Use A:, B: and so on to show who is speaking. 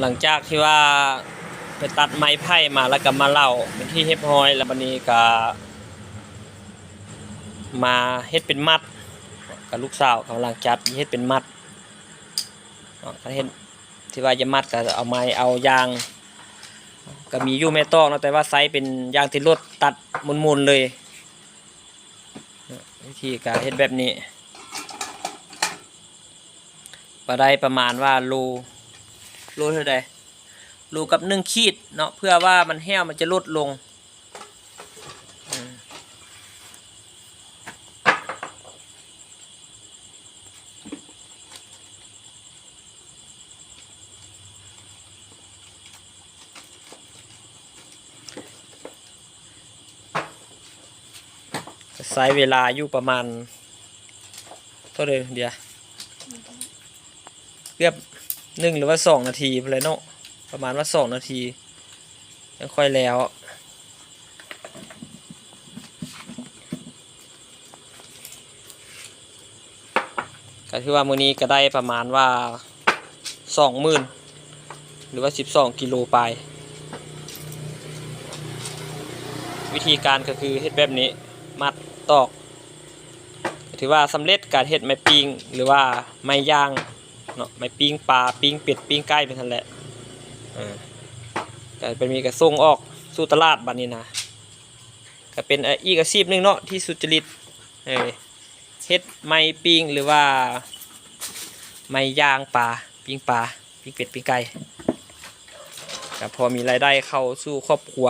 A: หลังจากที่ว่าไปตัดไม้ไผ่มาแล้วก็มาเล่าเป็นที่เรียบร้อย แล้วบันนี้ก็มาเฮ็ดเป็นมัดกับลูกสาวกำลังจัดเฮ็ดเป็นมัดก็เฮ็ดที่ว่าจะมัดก็เอาไม้เอายาง ก็มียู่แม่ตอกเนะแต่ว่าไซส์เป็นยางที่รถตัดมุนๆเลยวิธีการเฮ็ดแบบนี้ก็ได้ประมาณว่าโล โลเท่าใดโลกับหนึ่งขีดเนาะเพื่อว่ามันแห้วมันจะลดลงใช้เวลาอยู่ประมาณเท่าเดิมเดียวเกือบ หนึ่งหรือว่าสองนาทีไปเลยเนาะประมาณว่าสองนาทียังค่อยแล้วก็คือว่ามื้อนี้ก็ได้ประมาณว่าสองหมื่นหรือว่าสิบสองกิโลไป วิธีการก็คือเฮ็ดแบบนี้มัดตอก ถือว่าสำเร็จการเฮ็ดไม้ปิ้งหรือว่าไม้ย่าง เนาะไม้ปิ้งปลาปิ้งเป็ดปิ้งไก่เป็นทันแหละเออก็เป็นมีกระส่งออกสู่ตลาดบัดนนี้นะก็เป็นอีกอาชีพหนึงเนาะที่สุจริตเออเฮ็ดไม้ปิ้งหรือว่าไม้ย่างปลาปิ้งปลาปิ้งเป็ดปิ้งไก่ก็พอมีรายได้เข้าสู่ครอบครัว